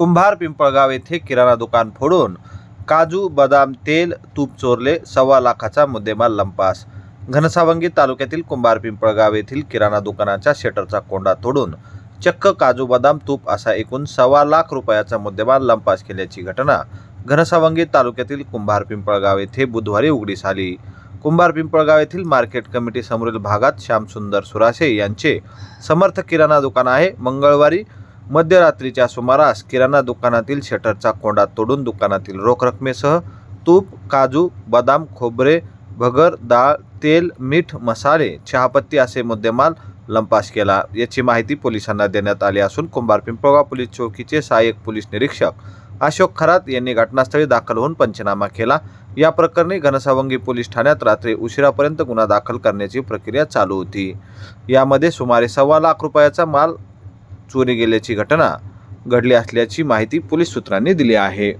कुंभार पिंपळगाव येथे किराणा दुकान फोडून काजू बदाम तेल तूप चोरले सव्वा लाखाचा मुद्देमाल लंपास. घनसावंगी तालुक्यातील कुंभार पिंपळगाव येथील किराणा दुकानाच्या शटरचा कोंडा तोडून चक्क काजू बदाम तूप असा एकूण सव्वा लाख रुपयाचा मुद्देमाल लंपास केल्याची घटना घनसावंगी तालुक्यातील कुंभार पिंपळगाव येथे बुधवारी उघडीस आली. कुंभार पिंपळगाव येथील मार्केट कमिटी समोरील भागात श्यामसुंदर सुरासे यांचे समर्थ किराणा दुकान आहे. मंगळवारी मध्यरात्रीच्या सुमारास किराणा दुकानातील शटरचा कोंडा तोडून दुकानातील रोख रकमेसह तूप काजू बदाम खोबरे भगर डाळ तेल मीठ मसाले चहापत्ती असे मुद्देमाल लंपास केला. याची माहिती पोलिसांना देण्यात आली असून कुंभार पिंपळगाव पोलीस चौकीचे सहाय्यक पोलीस निरीक्षक अशोक खरात यांनी घटनास्थळी दाखल होऊन पंचनामा केला. या प्रकरणी घनसावंगी पोलीस ठाण्यात रात्री उशिरापर्यंत गुन्हा दाखल करण्याची प्रक्रिया चालू होती. यामध्ये सुमारे सव्वा लाख रुपयाचा माल चोरी गेल्याची घटना घडली असल्याची माहिती पोलीस सूत्रांनी दिली आहे.